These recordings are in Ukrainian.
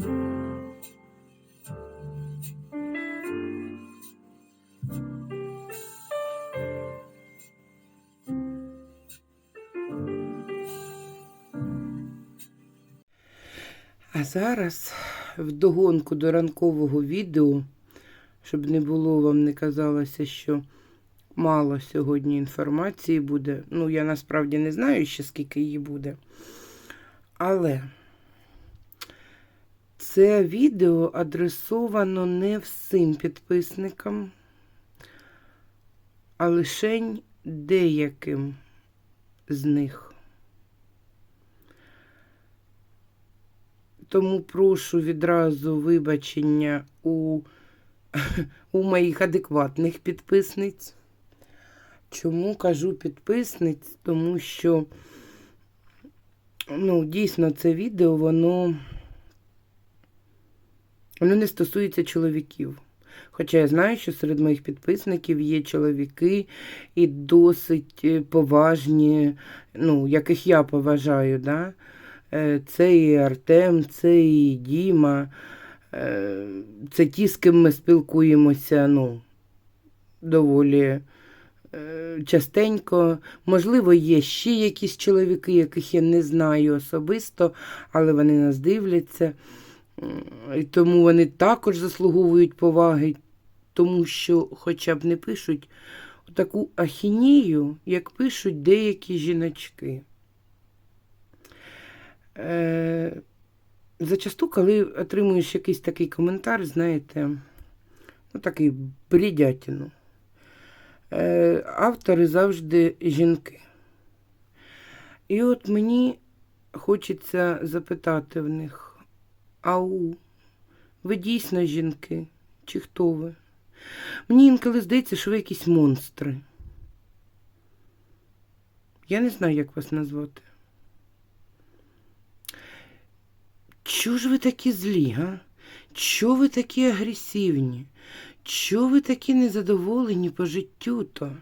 А зараз вдогонку до ранкового відео, щоб не було вам не казалося, що мало сьогодні інформації буде. Ну, я насправді не знаю ще скільки її буде. Але це відео адресовано не всім підписникам, а лише деяким з них. Тому прошу відразу вибачення у, у моїх адекватних підписниць. Чому кажу підписниць? Тому що ну, дійсно це відео, воно, воно не стосується чоловіків. Хоча я знаю, що серед моїх підписників є чоловіки і досить е, поважні, ну, яких я поважаю, да? Е, Це і Артем, це і Діма, е, це ті, з ким ми спілкуємося, ну, доволі частенько. Можливо, є ще якісь чоловіки, яких я не знаю особисто, але вони нас дивляться. І тому вони також заслуговують поваги, тому що хоча б не пишуть таку ахінію, як пишуть деякі жіночки. Е, Зачасту, коли отримуєш якийсь такий коментар, знаєте, ну такий бредятину, е, автори завжди жінки. І от мені хочеться запитати в них: ау, ви дійсно жінки? Чи хто ви? Мені інколи здається, що ви якісь монстри. Я не знаю, як вас назвати. Чого ж ви такі злі, га? Чого ви такі агресивні? Чого ви такі незадоволені по життю то?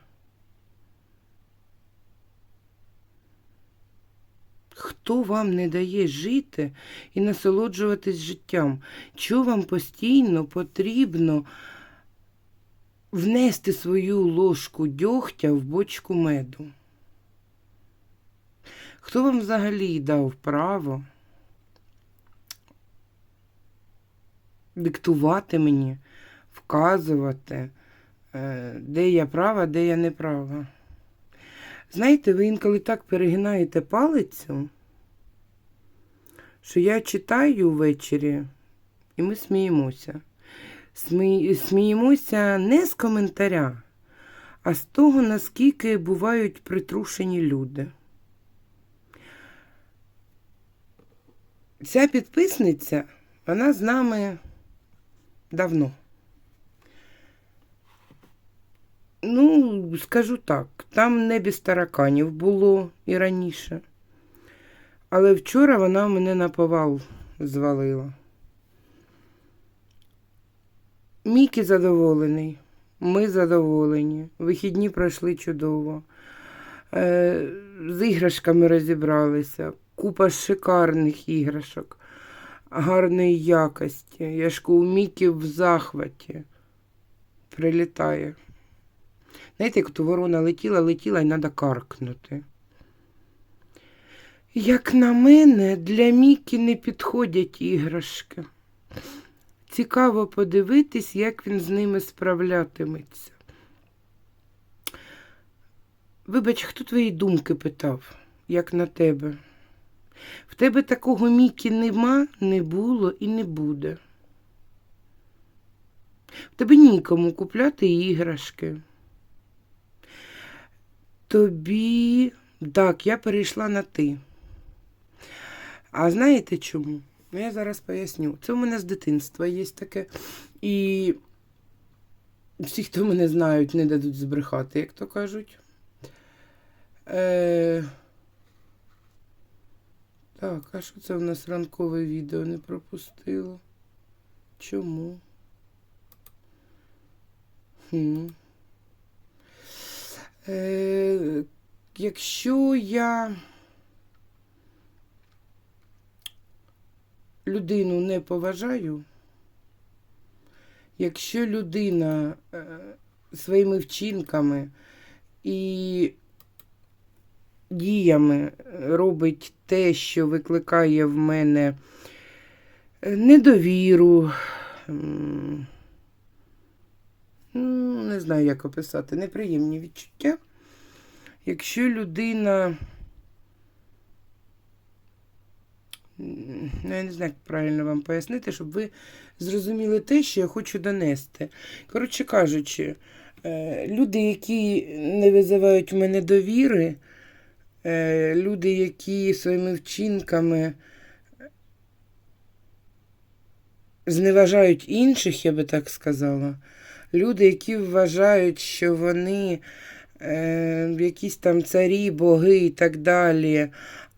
Хто вам не дає жити і насолоджуватись життям? Чого вам постійно потрібно внести свою ложку дьогтя в бочку меду? Хто вам взагалі дав право? диктувати мені, вказувати, е, де я права, де я не права. Знаєте, ви інколи так перегинаєте палицю, що я читаю ввечері, і ми сміємося. Смі... Сміємося не з коментаря, а з того, наскільки бувають притрушені люди. Ця підписниця, вона з нами давно. Ну, скажу так, там не без тараканів було і раніше. Але вчора вона мене на повал звалила. Мікі задоволений, ми задоволені. Вихідні пройшли чудово. Е, з іграшками розібралися. Купа шикарних іграшок гарної якості. Яшко у Мікі в захваті прилітає. Знаєте, як то ворона летіла, летіла і треба каркнути. Як на мене, для Мікі не підходять іграшки. Цікаво подивитись, як він з ними справлятиметься. Вибач, хто твої думки питав, як на тебе? В тебе такого Мікі нема, не було і не буде. В тебе нікому купляти іграшки. Тобі, так, я перейшла на ти. А знаєте чому? Ну, я зараз поясню. Це у мене з дитинства є таке. І всі, хто мене знають, не дадуть збрехати, як то кажуть. Е... Так, а що це в нас ранкове відео не пропустило? Чому? Хм. Е, Якщо я людину не поважаю, якщо людина е, своїми вчинками і діями робить те, що викликає в мене е, недовіру, ну, не знаю, як описати, неприємні відчуття. Якщо людина, ну, я не знаю, як правильно вам пояснити, щоб ви зрозуміли те, що я хочу донести. Коротше кажучи, е, люди, які не визивають в мене довіри, е, люди, які своїми вчинками зневажають інших, я би так сказала. Люди, які вважають, що вони е, якісь там царі, боги і так далі,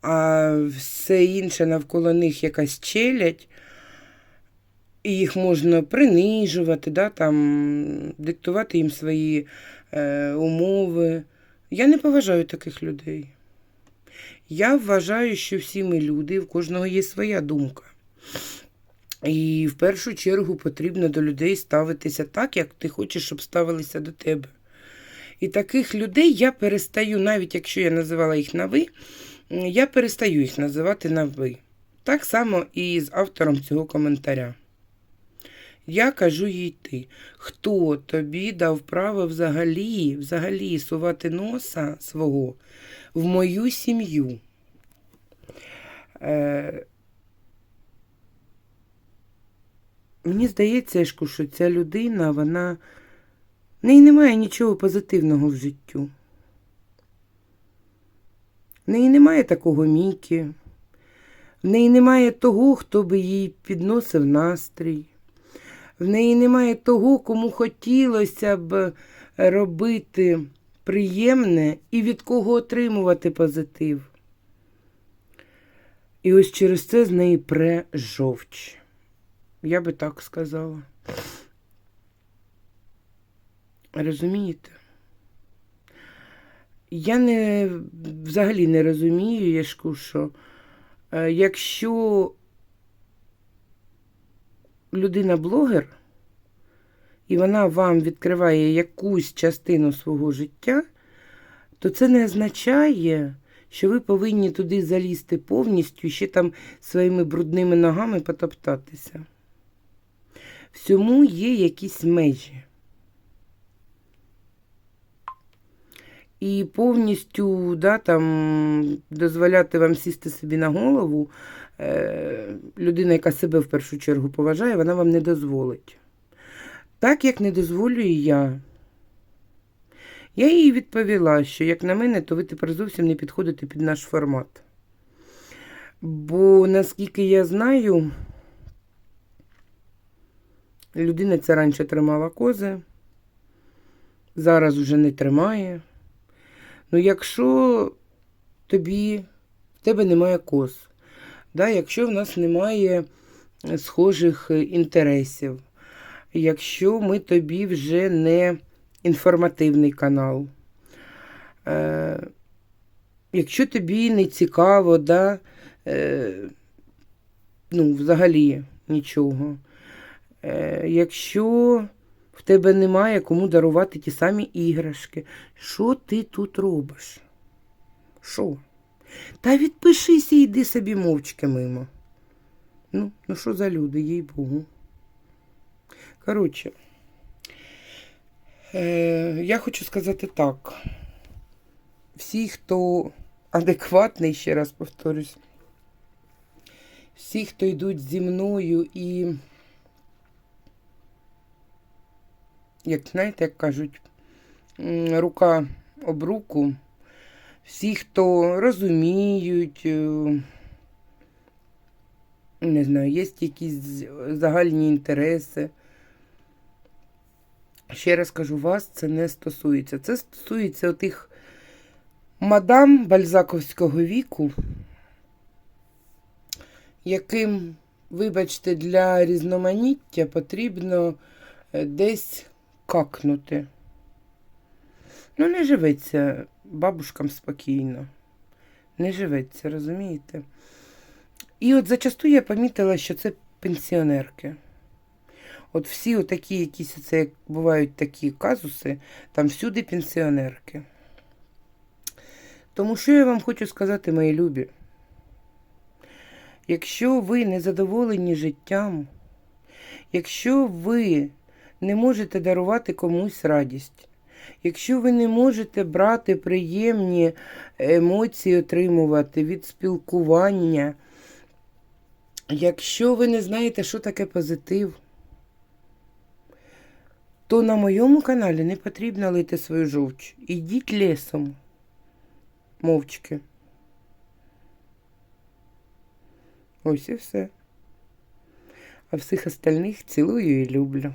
а все інше навколо них якась челядь, і їх можна принижувати, да, там, диктувати їм свої е, умови. Я не поважаю таких людей. Я вважаю, що всі ми люди, в кожного є своя думка. І в першу чергу потрібно до людей ставитися так, як ти хочеш, щоб ставилися до тебе. І таких людей я перестаю, навіть якщо я називала їх на ви, я перестаю їх називати на ви. Так само і з автором цього коментаря. Я кажу їй ти, хто тобі дав право взагалі, взагалі сувати носа свого в мою сім'ю? Е, Мені здається, що ця людина, вона. В неї немає нічого позитивного в життю. В неї немає такого Мікі. В неї немає того, хто би їй підносив настрій. В неї немає того, кому хотілося б робити приємне і від кого отримувати позитив. І ось через це з неї пре жовч. Я би так сказала. Розумієте? Я не взагалі не розумію, Яшку, що е, якщо людина блогер, і вона вам відкриває якусь частину свого життя, то це не означає, що ви повинні туди залізти повністю ще там своїми брудними ногами потоптатися. Всьому є якісь межі. І повністю да, там, дозволяти вам сісти собі на голову, е, людина, яка себе в першу чергу поважає, вона вам не дозволить. Так як не дозволю я. Я їй відповіла, що, як на мене, то ви тепер зовсім не підходите під наш формат. Бо, наскільки я знаю, людина ця раніше тримала кози, зараз вже не тримає. Ну, якщо тобі, в тебе немає коз, да, якщо в нас немає схожих е, інтересів, якщо ми тобі вже не інформативний канал, е, якщо тобі не цікаво, да, е, ну, взагалі нічого, е, якщо в тебе немає кому дарувати ті самі іграшки. Що ти тут робиш? Що? Та відпишися і йди собі мовчки мимо. Ну, ну що за люди, їй Богу. Коротше, е, я хочу сказати так. Всі, хто адекватний, ще раз повторюсь, всі, хто йдуть зі мною і як знаєте, як кажуть, рука об руку. Всі, хто розуміють, е, не знаю, є якісь загальні інтереси. Ще раз кажу, вас це не стосується. Це стосується тих мадам бальзаковського віку, яким, вибачте, для різноманіття потрібно е, десь какнути. Ну, не живеться бабушкам спокійно. Не живеться, розумієте? І от зачасту я помітила, що це пенсіонерки. От всі отакі якісь, це як бувають такі казуси, там всюди пенсіонерки. Тому що я вам хочу сказати, мої любі? Якщо ви не задоволені життям, якщо ви не можете дарувати комусь радість, якщо ви не можете брати приємні емоції, отримувати від спілкування, якщо ви не знаєте, що таке позитив, то на моєму каналі не потрібно лити свою жовч. Ідіть лісом, мовчки. Ось і все. А всіх остальних цілую і люблю.